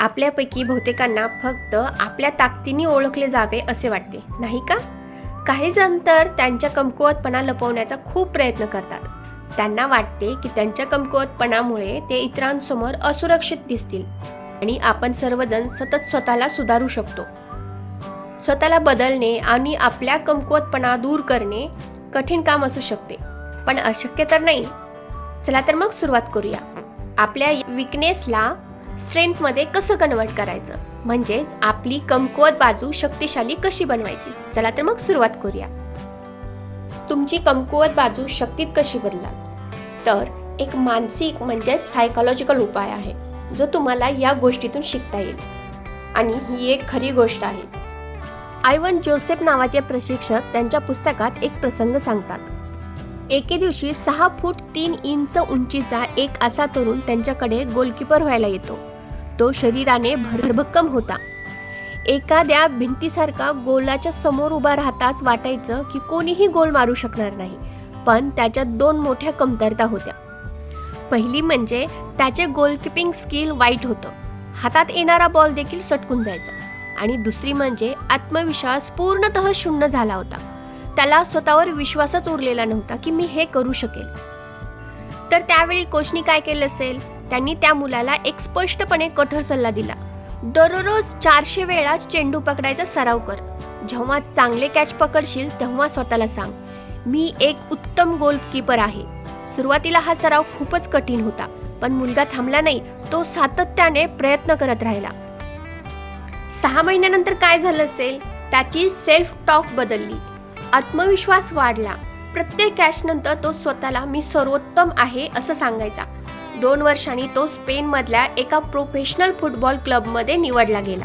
आपल्यापैकी बहुतेकांना फक्त आपल्या ताकदीने ओळखले जावे असे वाटते नाही का? काही जण तर त्यांच्या कमकुवतपणा लपवण्याचा खूप प्रयत्न करतात. त्यांना वाटते की त्यांच्या कमकुवतपणामुळे ते इतरांसमोर असुरक्षित दिसतील आणि आपण सर्वजण सतत स्वतःला सुधारू शकतो. स्वतःला बदलणे आणि आपल्या कमकुवतपणा दूर करणे कठीण काम असू शकते पण अशक्य तर नाही. चला तर मग सुरुवात करूया. आपल्या विकनेसला स्ट्रेंथमध्ये कसं कन्वर्ट करायचं? म्हणजेच आपली कमकुवत बाजू शक्तिशाली कशी बनवायची? चला तर मग सुरुवात करूया. तुमची कमकुवत बाजू शक्तीत कशी बदला तर एक मानसिक म्हणजेच सायकोलॉजिकल उपाय आहे जो तुम्हाला या गोष्टीतून शिकता येईल. आणि ही एक खरी गोष्ट आहे. आयवन जोसेफ नावाचे प्रशिक्षक त्यांच्या पुस्तकात एक प्रसंग सांगतात. एके दिवशी सहा फूट तीन इंच उंचीचा एक असा तरुण त्यांच्याकडे गोलकीपर व्हायला येतो. तो शरीराने भरभक्कम होता. एखाद्या भिंतीसारखा गोलाच्या समोर उभा राहताच वाटायचं की कोणीही गोल मारू शकणार नाही पण त्याच्यात दोन मोठ्या कमतरता होत्या. पहिली म्हणजे त्याचे गोलकीपिंग स्किल वाईट होतं. हातात येणारा बॉल देखील सटकून जायचा. आणि दुसरी म्हणजे आत्मविश्वास पूर्णतः शून्य झाला होता. त्याला स्वतःवर विश्वासच उरलेला नव्हता की मी हे करू शकेल. तर त्यावेळी कोचनी काय केलं असेल? त्यांनी त्या मुलाला एक स्पष्टपणे कठोर सल्ला दिला. दररोज चारशे वेळा चेंडू पकडायचा सराव कर. जेव्हा चांगले कॅच पकडशील तेव्हा स्वतःला सांग मी एक उत्तम गोलकीपर आहे. सुरुवातीला हा सराव खूपच कठीण होता पण मुलगा थांबला नाही तो सातत्याने प्रयत्न करत राहिला. सहा महिन्यानंतर काय झालं असेल? त्याची सेल्फ टॉक बदलली. आत्मविश्वास वाढला. प्रत्येक कॅशनंतर तो स्वतःला मी सर्वोत्तम आहे असं सांगायचा. दोन वर्षांनी तो स्पेनमधल्या एका प्रोफेशनल फुटबॉल क्लबमध्ये निवडला गेला.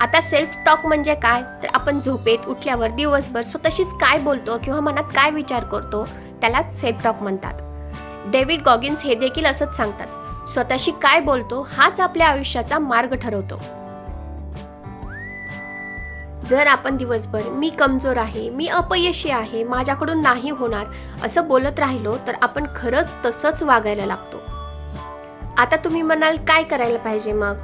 आता सेल्फ टॉक म्हणजे काय? तर आपण झोपेत उठल्यावर दिवसभर स्वतःशीच काय बोलतो किंवा मनात काय विचार करतो त्यालाच सेल्फ टॉक म्हणतात. डेव्हिड गॉगिन्स हे देखील असंच सांगतात. स्वतःशी काय बोलतो हाच आपल्या आयुष्याचा मार्ग ठरवतो. जर आपण दिवसभर मी कमजोर आहे मी अपयशी आहे माझ्याकडून नाही होणार असं बोलत राहिलो तर आपण खरंच तसंच वागायला लागतो. आता तुम्ही म्हणाल काय करायला पाहिजे मग?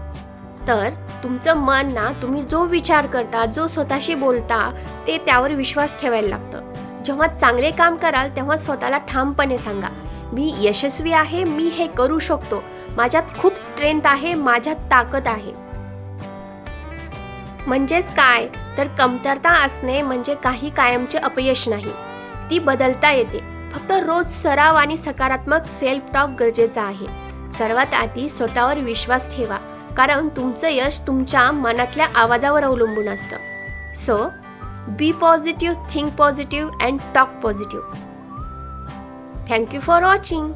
तर तुमचं मन ना तुम्ही जो विचार करता जो स्वतःशी बोलता ते त्यावर विश्वास ठेवायला लागतं. जेव्हा चांगले काम कराल तेव्हा स्वतःला ठामपणे सांगा मी यशस्वी आहे मी हे करू शकतो. माझ्यात खूप स्ट्रेंथ आहे माझ्यात ताकद आहे. म्हणजेच काय? तर कमतरता असणे म्हणजे काही कायमचे अपयश नाही. ती बदलता येते. फक्त रोज सराव आणि सकारात्मक सेल्फ टॉक गरजेचा आहे. सर्वात आधी स्वतःवर विश्वास ठेवा. कारण तुमचं यश तुमच्या मनातल्या आवाजावर अवलंबून असतं. So be positive think positive and talk positive thank you for watching